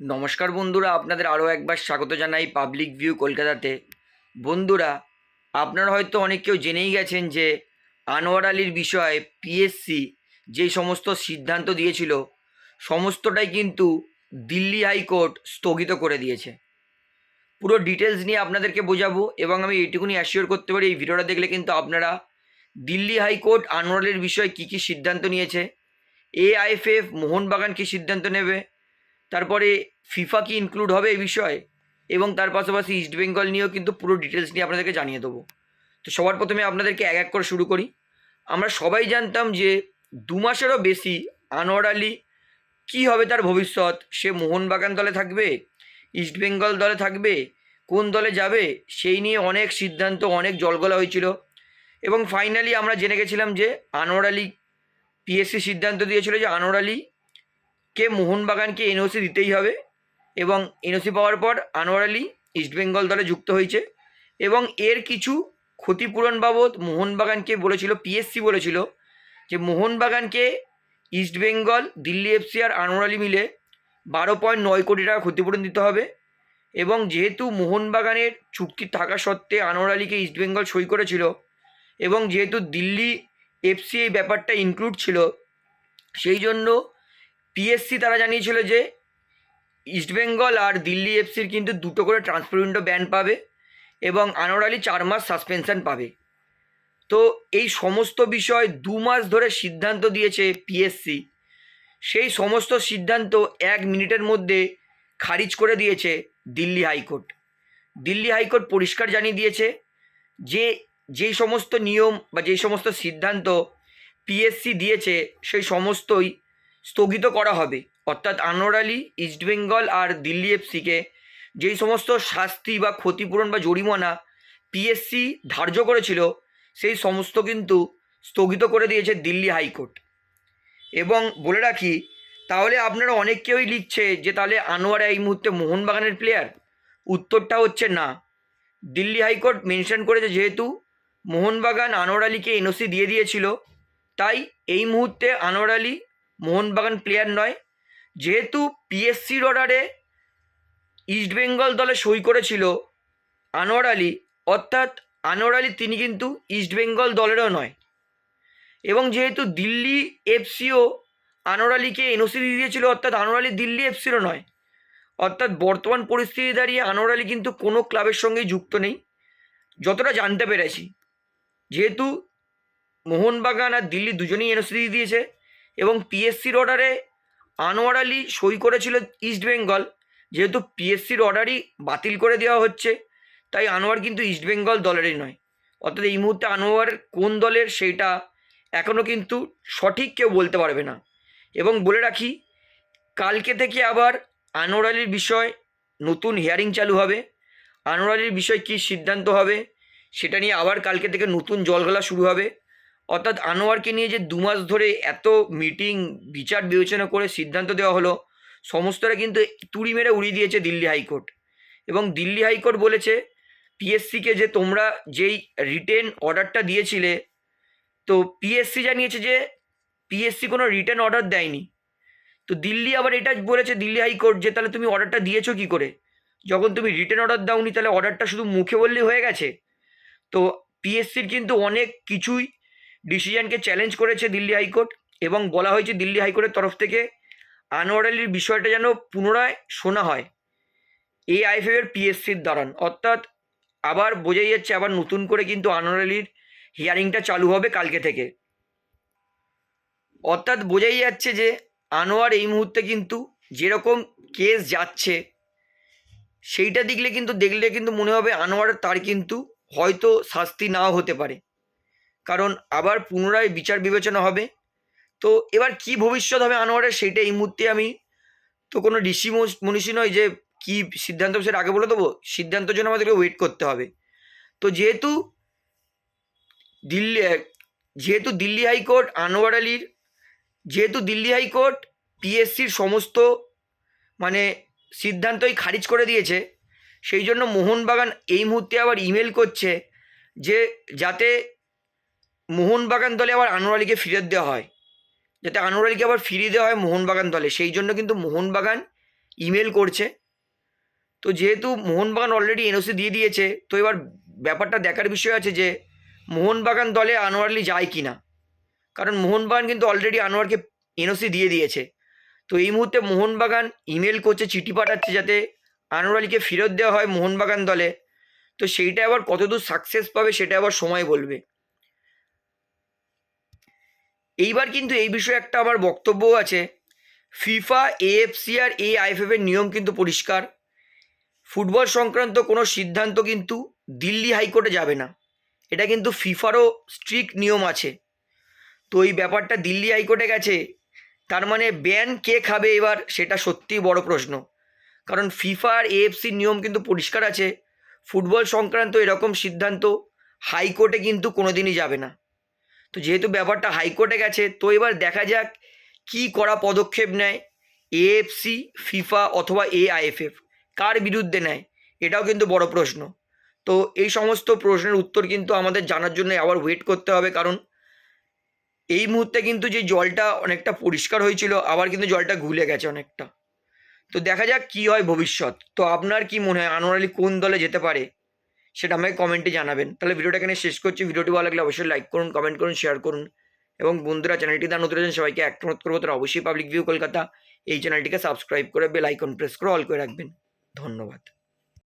নমস্কার বন্ধুরা, আপনাদের আরও একবার স্বাগত জানাই পাবলিক ভিউ কলকাতাতে। বন্ধুরা, আপনারা হয়তো অনেক কেউ জেনেই গেছেন যে আনোয়ার আলীর বিষয়ে পিএসসি যে সমস্ত সিদ্ধান্ত দিয়েছিল, সমস্তটাই কিন্তু দিল্লি হাইকোর্ট স্থগিত করে দিয়েছে। পুরো ডিটেলস নিয়ে আপনাদেরকে বোঝাবো এবং আমি এইটুকুনি অ্যাসিওর করতে পারি, এই ভিডিওটা দেখলে কিন্তু আপনারা দিল্লি হাইকোর্ট আনোয়ার আলীর বিষয়ে কী কী সিদ্ধান্ত নিয়েছে এআইএফএফ মোহনবাগান কী সিদ্ধান্ত নেবে তারপরে ফিফা কি ইনক্লুড হবে এই বিষয়ে? এবং তার পাশাপাশি ইস্ট বেঙ্গল নিয়েও কিন্তু পুরো ডিটেলস নিয়ে আপনাদেরকে জানিয়ে দেবো। তো সবার প্রথমে আপনাদেরকে এক এক করে শুরু করি। আমরা সবাই জানতাম যে দু মাসেরও বেশি আনোয়ার আলী কী হবে তার ভবিষ্যৎ? সে মোহনবাগান দলে থাকবে? ইস্ট বেঙ্গল দলে থাকবে? কোন দলে যাবে? সেই নিয়ে অনেক সিদ্ধান্ত, অনেক জলগলা হয়েছিল। এবং ফাইনালি আমরা জেনে গেছিলাম যে আনোয়ার আলী পিএসসি সিদ্ধান্ত দিয়েছিল যে আনোয়ার আলী কে মোহনবাগানকে এনওসি দিতেই হবে এবং এনওসি পাওয়ার পর আনোয়ার আলী ইস্টবেঙ্গল দলে যুক্ত হয়েছে এবং এর কিছু ক্ষতিপূরণ বাবদ মোহনবাগানকে বলেছিল পিএসসি বলেছিল যে মোহনবাগানকে ইস্টবেঙ্গল দিল্লি এফসি আর আনোয়ার আলী মিলে বারো পয়েন্ট নয় কোটি টাকা ক্ষতিপূরণ দিতে হবে এবং যেহেতু মোহনবাগানের চুক্তি থাকা সত্ত্বে আনোয়ার আলীকে ইস্টবেঙ্গল সই করেছিল এবং যেহেতু দিল্লি এফসি এই ব্যাপারটা ইনক্লুড ছিল, সেই জন্য পিএসসি তারা জানিয়েছিল যে ইস্টবেঙ্গল আর দিল্লি এফসির কিন্তু দুটো করে ট্রান্সফার উইন্ডো ব্যান পাবে এবং আনোয়ার আলী চার মাস সাসপেনশন পাবে। তো এই সমস্ত বিষয় দু মাস ধরে সিদ্ধান্ত দিয়েছে পিএসসি সেই সমস্ত সিদ্ধান্ত এক মিনিটের মধ্যে খারিজ করে দিয়েছে দিল্লি হাইকোর্ট দিল্লি হাইকোর্ট পরিষ্কার জানিয়ে দিয়েছে যে যেই সমস্ত নিয়ম বা যেই সমস্ত সিদ্ধান্ত পিএসসি দিয়েছে সেই সমস্তই স্থগিত করা হবে। অর্থাৎ আনোয়ার আলী ইস্টবেঙ্গল আর দিল্লি এফসিকে যেই সমস্ত শাস্তি বা ক্ষতিপূরণ বা জরিমানা পিএসসি ধার্য করেছিল, সেই সমস্ত কিন্তু স্থগিত করে দিয়েছে দিল্লি হাইকোর্ট। এবং বলে রাখি, তাহলে আপনারা অনেক কেউই লিখছে যে তাহলে আনোয়ার এই মুহূর্তে মোহনবাগানের প্লেয়ার উত্তরটা হচ্ছে না। দিল্লি হাইকোর্ট মেনশন করেছে যেহেতু মোহনবাগান আনোয়ার আলীকে এনওসি দিয়ে দিয়েছিল, তাই এই মুহূর্তে আনোয়ার আলী মোহনবাগান প্লেয়ার নয়। যেহেতু পিএসসির অর্ডারে ইস্টবেঙ্গল দলে সই করেছিল আনোয়ার আলী, অর্থাৎ আনোয়ার আলী তিনি কিন্তু ইস্টবেঙ্গল দলেরও নয়। এবং যেহেতু দিল্লি এফসিও আনোয়ার আলীকে এনওসি দিয়ে দিয়েছিল, অর্থাৎ আনোয়ার আলী দিল্লি এফসিরও নয়। অর্থাৎ বর্তমান পরিস্থিতি দাঁড়িয়ে আনোয়ার আলী কিন্তু কোনো ক্লাবের সঙ্গেই যুক্ত নেই, যতটা জানতে পেরেছি। যেহেতু মোহনবাগান আর দিল্লি দুজনেই এনওসি দিয়ে দিয়েছে এবং পিএসসির অর্ডারে আনোয়ার আলী সই করেছিল ইস্টবেঙ্গল যেহেতু পিএসসির অর্ডারই বাতিল করে দেওয়া হচ্ছে, তাই আনোয়ার কিন্তু ইস্টবেঙ্গল দলেরই নয়। অর্থাৎ এই মুহূর্তে আনোয়ার কোন দলের সেইটা এখনও কিন্তু সঠিক কেউ বলতে পারবে না। এবং বলে রাখি, কালকে থেকে আবার আনোয়ার আলীর বিষয় নতুন হিয়ারিং চালু হবে। আনোয়ার আলীর বিষয় কী সিদ্ধান্ত হবে, সেটা নিয়ে আবার কালকে থেকে নতুন জলগলা শুরু হবে। অর্থাৎ আনোয়ারকে নিয়ে যে দু মাস ধরে এত মিটিং বিচার বিবেচনা করে সিদ্ধান্ত দেওয়া হলো সমস্তটা কিন্তু তুড়ি মেরে উড়িয়ে দিয়েছে দিল্লি হাইকোর্ট। এবং দিল্লি হাইকোর্ট বলেছে পিএসসিকে যে তোমরা যেই রিটেন অর্ডারটা দিয়েছিলে, তো পিএসসি জানিয়েছে যে পিএসসি কোনো রিটেন অর্ডার দেয়নি। তো দিল্লি আবার এটা বলেছে দিল্লি হাইকোর্ট যে, তাহলে তুমি অর্ডারটা দিয়েছ কী করে? যখন তুমি রিটেন অর্ডার দাওনি, তাহলে অর্ডারটা শুধু মুখে বললেই হয়ে গেছে? তো পিএসসির কিন্তু অনেক কিছুই ডিসিশনকে চ্যালেঞ্জ করেছে দিল্লি হাইকোর্ট এবং বলা হয়েছে দিল্লি হাইকোর্টের তরফ থেকে আনোয়ার আলীর বিষয়টা যেন পুনরায় শোনা হয়। এই আইএফএফের পিএসসির দাঁড়ান অর্থাৎ আবার বোঝাই যাচ্ছে আবার নতুন করে কিন্তু আনোয়ার আলীর হিয়ারিংটা চালু হবে কালকে থেকে। অর্থাৎ বোঝাই যাচ্ছে যে আনোয়ার এই মুহূর্তে কিন্তু যেরকম কেস যাচ্ছে, সেইটা দেখলে কিন্তু দেখলে কিন্তু মনে হবে আনোয়ার তার কিন্তু হয়তো শাস্তি নাও হতে পারে। কারণ আবার পুনরায় বিচার বিবেচনা হবে। তো এবার কি ভবিষ্যৎ হবে আনোয়ারের সেইটা এই মুহূর্তে আমি তো কোনো ঋষি মনীষী নয় যে কি সিদ্ধান্ত সেটা আগে বলে দেবো, সিদ্ধান্তের জন্য আমাদেরকে ওয়েট করতে হবে। তো যেহেতু দিল্লি যেহেতু দিল্লি হাইকোর্ট, আনোয়ার আলীর, যেহেতু দিল্লি হাইকোর্ট পিএসসির সমস্ত মানে সিদ্ধান্তই খারিজ করে দিয়েছে, সেই জন্য মোহনবাগান এই মুহূর্তে আবার ইমেল করছে যে যাতে মোহনবাগান দলে আবার আনোয়ার আলীকে ফিরত দেওয়া হয়। যাতে আনোয়ার আলীকে আবার ফিরিয়ে দেওয়া হয় মোহনবাগান দলে। সেই জন্য কিন্তু মোহনবাগান ইমেল করছে। তো যেহেতু মোহনবাগান অলরেডি এনওসি দিয়ে দিয়েছে, তো এবার ব্যাপারটা দেখার বিষয় আছে যে, মোহনবাগান দলে আনোয়ার আলী যায় কি না কারণ মোহনবাগান কিন্তু অলরেডি আনোয়ারকে এনওসি দিয়ে দিয়েছে। তো এই মুহূর্তে মোহনবাগান ইমেল করছে, চিঠি পাঠাচ্ছে যাতে আনোয়ার আলীকে ফেরত দেওয়া হয় মোহনবাগান দলে। তো সেইটা আবার কতদূর সাকসেস পাবে, সেটা আবার সময় বলবে। এইবার কিন্তু এই বিষয়ে একটা আমার বক্তব্য আছে। ফিফা এএফসি আর এ এর নিয়ম কিন্তু পরিষ্কার। ফুটবল সংক্রান্ত কোনো সিদ্ধান্ত কিন্তু দিল্লি হাইকোর্টে যাবে না। এটা কিন্তু ফিফারও স্ট্রিক্ট নিয়ম আছে। তো এই ব্যাপারটা দিল্লি হাইকোর্টে গেছে, তার মানে ব্যান কে খাবে এবার সেটা সত্যিই বড় প্রশ্ন। কারণ ফিফা আর এএফসির নিয়ম কিন্তু পরিষ্কার আছে। ফুটবল সংক্রান্ত এরকম সিদ্ধান্ত হাইকোর্টে কিন্তু কোনোদিনই যাবে না। তো যেহেতু ব্যাপারটা হাইকোর্টে গেছে, তো এবার দেখা যাক কী করা পদক্ষেপ নেয় এএফসি ফিফা অথবা এআইএফএফ কার বিরুদ্ধে নেয়, এটাও কিন্তু বড় প্রশ্ন। তো এই সমস্ত প্রশ্নের উত্তর কিন্তু আমাদের জানার জন্য আবার ওয়েট করতে হবে, কারণ এই মুহূর্তে কিন্তু যে জলটা অনেকটা পরিষ্কার হয়েছিল, আবার কিন্তু জলটা ঘুলে গেছে অনেকটা। তো দেখা যাক কী হয় ভবিষ্যৎ। তো আপনার কি মনে হয়, আনোয়ার আলী কোন দলে যেতে পারে? সেটা আমাকে কমেন্টে জানাবেন। তাহলে ভিডিওটা এখানে শেষ করছি। ভিডিওটি ভালো লাগলে অবশ্যই লাইক করুন কমেন্ট করুন শেয়ার করুন। এবং বন্ধুরা চ্যানেলটি দান নতুন সবাইকে এক অনুরোধ করব, তারা অবশ্যই পাবলিক ভিউ কলকাতা এই চ্যানেলটিকে সাবস্ক্রাইব করে বেল আইকন প্রেস করে অল করে রাখবেন। ধন্যবাদ।